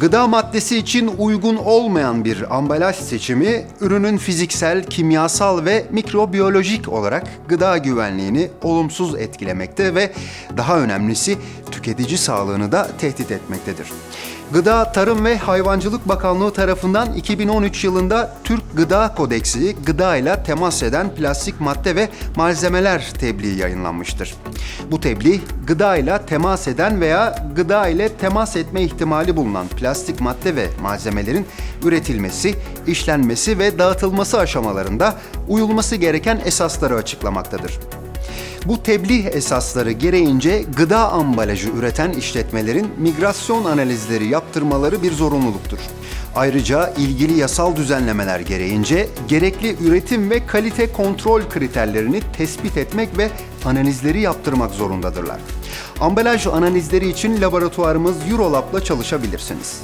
Gıda maddesi için uygun olmayan bir ambalaj seçimi, ürünün fiziksel, kimyasal ve mikrobiyolojik olarak gıda güvenliğini olumsuz etkilemekte ve daha önemlisi tüketici sağlığını da tehdit etmektedir. Gıda, Tarım ve Hayvancılık Bakanlığı tarafından 2013 yılında Türk Gıda Kodeksi, gıda ile temas eden plastik madde ve malzemeler tebliği yayınlanmıştır. Bu tebliğ, gıda ile temas eden veya gıda ile temas etme ihtimali bulunan plastik madde ve malzemelerin üretilmesi, işlenmesi ve dağıtılması aşamalarında uyulması gereken esasları açıklamaktadır. Bu tebliğ esasları gereğince gıda ambalajı üreten işletmelerin migrasyon analizleri yaptırmaları bir zorunluluktur. Ayrıca ilgili yasal düzenlemeler gereğince gerekli üretim ve kalite kontrol kriterlerini tespit etmek ve analizleri yaptırmak zorundadırlar. Ambalaj analizleri için laboratuvarımız Eurolab'la çalışabilirsiniz.